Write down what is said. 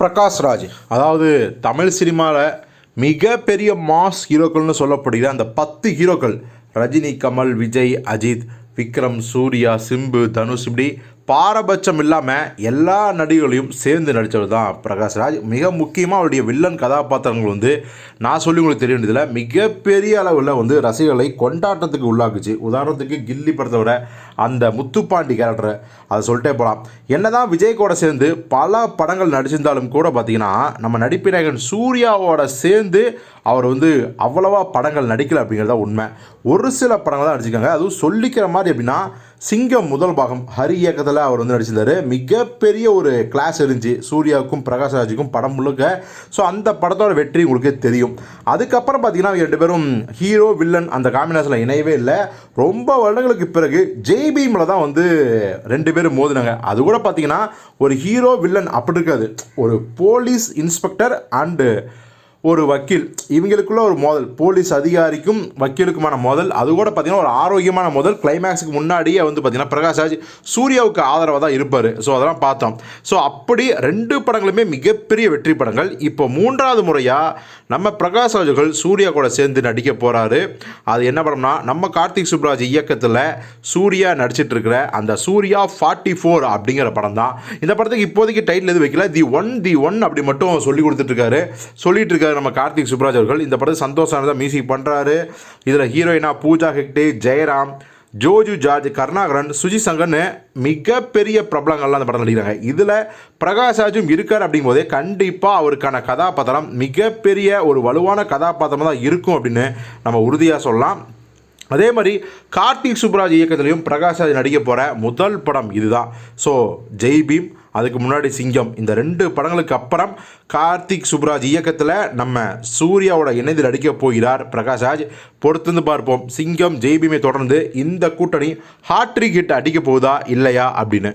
பிரகாஷ் ராஜ். அதாவது தமிழ் சினிமாவில் மிகப்பெரிய மாஸ் ஹீரோக்கள்னு சொல்லப்படுகிற அந்த பத்து ஹீரோக்கள் ரஜினி கமல் விஜய் அஜித் விக்ரம் சூர்யா சிம்பு தனுஷ் இப்படி பாரபட்சம் இல்லாமல் எல்லா நடிகர்களையும் சேர்ந்து நடித்தவர் தான் பிரகாஷ் ராஜ். மிக முக்கியமாக அவருடைய வில்லன் கதாபாத்திரங்கள் வந்து நான் சொல்லி உங்களுக்கு தெரிய வேண்டியதில் மிகப்பெரிய அளவில் வந்து ரசிகர்களை கொண்டாட்டத்துக்கு உள்ளாக்குச்சு. உதாரணத்துக்கு கில்லி படத்தோட அந்த முத்துப்பாண்டி கேரக்டரை அதை சொல்லிட்டே போகலாம் என்னதான் விஜய் கூட சேர்ந்து பல படங்கள் நடிச்சிருந்தாலும் கூட பார்த்திங்கன்னா நம்ம நடிப்பு நாயகன் சூர்யாவோட சேர்ந்து அவர் வந்து அவ்வளவா படங்கள் நடிக்கலை அப்படிங்கிறது தான் உண்மை. ஒரு சில படங்கள் தான் நடிச்சிருக்காங்க. அதுவும் சொல்லிக்கிற மாதிரி அப்படின்னா சிங்கம் முதல் பாகம் ஹரி இயக்கத்தில் அவர் வந்து நடிச்சிருந்தாரு. மிகப்பெரிய ஒரு கிளாஸ் இருந்துச்சு. சூர்யாவுக்கும் பிரகாஷ் ராஜுக்கும் படம் முழுக்க. ஸோ அந்த படத்தோட வெற்றி உங்களுக்கு தெரியும். அதுக்கப்புறம் பார்த்தீங்கன்னா ரெண்டு பேரும் ஹீரோ வில்லன் அந்த காம்பினேஷனில் இணையவே இல்லை. ரொம்ப வருடங்களுக்கு பிறகு ஜெய்பீமில் தான் வந்து ரெண்டு பேரும் மோதினாங்க. அது கூட பார்த்தீங்கன்னா ஒரு ஹீரோ வில்லன் அப்படி இருக்காது. ஒரு போலீஸ் இன்ஸ்பெக்டர் அண்டு ஒரு வக்கீல். இவங்களுக்குள்ள ஒரு மோதல். போலீஸ் அதிகாரிக்கும் வக்கீலுக்குமான மோதல். அது கூட பார்த்தீங்கன்னா ஒரு ஆரோக்கியமான மோதல். கிளைமேக்ஸுக்கு முன்னாடியே வந்து பார்த்திங்கன்னா பிரகாஷ் ராஜ் சூர்யாவுக்கு ஆதரவாக தான் இருப்பார். ஸோ அதெல்லாம் பார்த்தோம். ஸோ அப்படி ரெண்டு படங்களுமே மிகப்பெரிய வெற்றி படங்கள். இப்போ மூன்றாவது முறையாக நம்ம பிரகாஷ் ராஜுகள் சூர்யா கூட சேர்ந்து நடிக்க போகிறாரு அது என்ன படம்னா நம்ம கார்த்திக் சுப்ராஜ் இயக்கத்தில் சூர்யா நடிச்சிட்டு இருக்கிற அந்த சூர்யா ஃபார்ட்டி ஃபோர் அப்படிங்கிற படம் தான். இந்த படத்துக்கு இப்போதைக்கு டைட்டில் எதுவும் வைக்கல. தி ஒன் தி ஒன் அப்படி மட்டும் சொல்லி கொடுத்துட்ருக்காரு சொல்லிட்டு இருக்காரு நம்ம கார்த்திக் சுப்ராஜ் அவர்கள் இந்த படத்தை சந்தோஷம் தான் மியூசிக் பண்ணுறாரு இதில் ஹீரோயினா பூஜா ஹெக்டே ஜெயராம் ஜோஜு ஜார்ஜ் கருணாகரன் சுஜி சங்கர்னு மிகப்பெரிய பிரபலங்கள்லாம் அந்த படம் நடிக்கிறாங்க. இதில் பிரகாஷ் ராஜும் இருக்கார் அப்படிங்கும்போதே கண்டிப்பாக அவருக்கான கதாபாத்திரம் மிகப்பெரிய ஒரு வலுவான கதாபாத்திரமாக தான் இருக்கும் அப்படின்னு நம்ம உறுதியாக சொல்லலாம். அதே மாதிரி கார்த்திக் சுப்ராஜ் இயக்கத்திலையும் பிரகாஷ் ராஜ் நடிக்க போகிற முதல் படம் இதுதான். ஸோ ஜெய் பீம் அதுக்கு முன்னாடி சிங்கம். இந்த ரெண்டு படங்களுக்கு அப்புறம் கார்த்திக் சுப்ராஜ் இயக்கத்தில் நம்ம சூர்யாவோட இணைந்து அடிக்க போகிறார் பிரகாஷ் ராஜ் பொறுத்திருந்து பார்ப்போம். சிங்கம் ஜெய்பீமை தொடர்ந்து இந்த கூட்டணி ஹாட்ரிக் ஹிட் அடிக்க போகுதா இல்லையா அப்படின்னு.